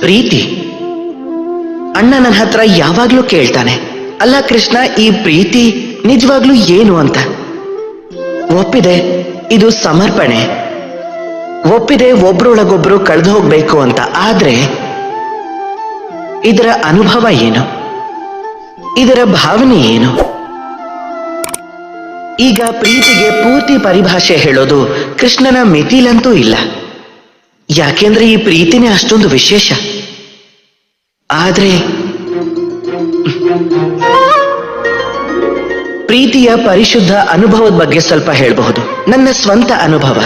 ಪ್ರೀತಿ. ಅಣ್ಣ ನನ್ನ ಹತ್ರ ಯಾವಾಗ್ಲೂ ಕೇಳ್ತಾನೆ, ಅಲ್ಲ ಕೃಷ್ಣ, ಈ ಪ್ರೀತಿ ನಿಜವಾಗ್ಲೂ ಏನು ಅಂತ? ಒಪ್ಪಿದೆ, ಇದು ಸಮರ್ಪಣೆ. ಒಪ್ಪಿದೆ, ಒಬ್ರೊಳಗೊಬ್ರು ಕಳೆದು ಹೋಗ್ಬೇಕು ಅಂತ. ಆದ್ರೆ, ಇದರ ಅನುಭವ ಏನು? ಇದರ ಭಾವನೆ ಏನು? ಈಗ ಪ್ರೀತಿಗೆ ಪೂರ್ತಿ ಪರಿಭಾಷೆ ಹೇಳೋದು ಕೃಷ್ಣನ ಮಿತಿಲಂತೂ ಇಲ್ಲ. ಯಾಕೆಂದ್ರೆ ಈ ಪ್ರೀತಿನೇ ಅಷ್ಟೊಂದು ವಿಶೇಷ. ಆದ್ರೆ, ಪ್ರೀತಿಯ ಪರಿಶುದ್ಧ ಅನುಭವದ ಬಗ್ಗೆ ಸ್ವಲ್ಪ ಹೇಳಬಹುದು. ನನ್ನ ಸ್ವಂತ ಅನುಭವ.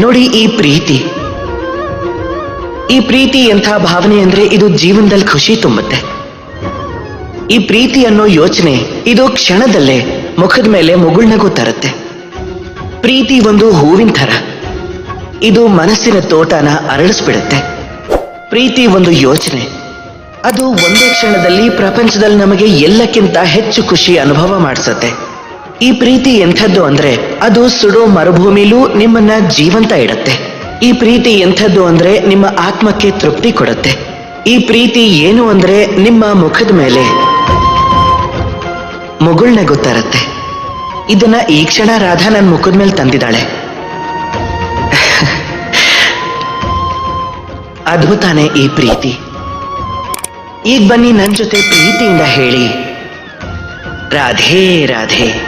ನೋಡಿ ಈ ಪ್ರೀತಿ. ಈ ಪ್ರೀತಿ ಎಂಥ ಭಾವನೆ ಅಂದ್ರೆ ಇದು ಜೀವನದಲ್ಲಿ ಖುಷಿ ತುಂಬುತ್ತೆ. ಈ ಪ್ರೀತಿ ಅನ್ನೋ ಯೋಚನೆ ಇದು ಕ್ಷಣದಲ್ಲೇ ಮುಖದ ಮೇಲೆ ಮುಗುಳ್ನಗೂ ತರುತ್ತೆ. ಪ್ರೀತಿ ಒಂದು ಹೂವಿನ ಥರ. ಇದು ಮನಸ್ಸಿನ ತೋಟನ ಅರಳಿಸ್ಬಿಡುತ್ತೆ. ಪ್ರೀತಿ ಒಂದು ಯೋಚನೆ. ಅದು ಒಂದೇ ಕ್ಷಣದಲ್ಲಿ ಪ್ರಪಂಚದಲ್ಲಿ ನಮಗೆ ಎಲ್ಲಕ್ಕಿಂತ ಹೆಚ್ಚು ಖುಷಿ ಅನುಭವ ಮಾಡಿಸುತ್ತೆ. ಈ ಪ್ರೀತಿ ಎಂಥದ್ದು ಅಂದ್ರೆ ಅದು ಸುಡೋ ಮರುಭೂಮಿಲೂ ನಿಮ್ಮನ್ನ ಜೀವಂತ ಇಡತ್ತೆ. ಈ ಪ್ರೀತಿ ಎಂಥದ್ದು ಅಂದ್ರೆ ನಿಮ್ಮ ಆತ್ಮಕ್ಕೆ ತೃಪ್ತಿ ಕೊಡುತ್ತೆ. ಈ ಪ್ರೀತಿ ಏನು ಅಂದ್ರೆ ನಿಮ್ಮ ಮುಖದ ಮೇಲೆ ಮುಗುಳ್ನೆ ಗೊತ್ತರತ್ತೆ ಇದನ್ನ ಈ ಕ್ಷಣ ರಾಧಾ ನನ್ನ ಮುಖದ ಮೇಲೆ ತಂದಿದ್ದಾಳೆ. ಅದ್ಭುತಾನೆ ಈ ಪ್ರೀತಿ. ಈಗ ಬನ್ನಿ ನನ್ನ ಜೊತೆ ಪ್ರೀತಿಯಿಂದ ಹೇಳಿ. ರಾಧೇ ರಾಧೇ.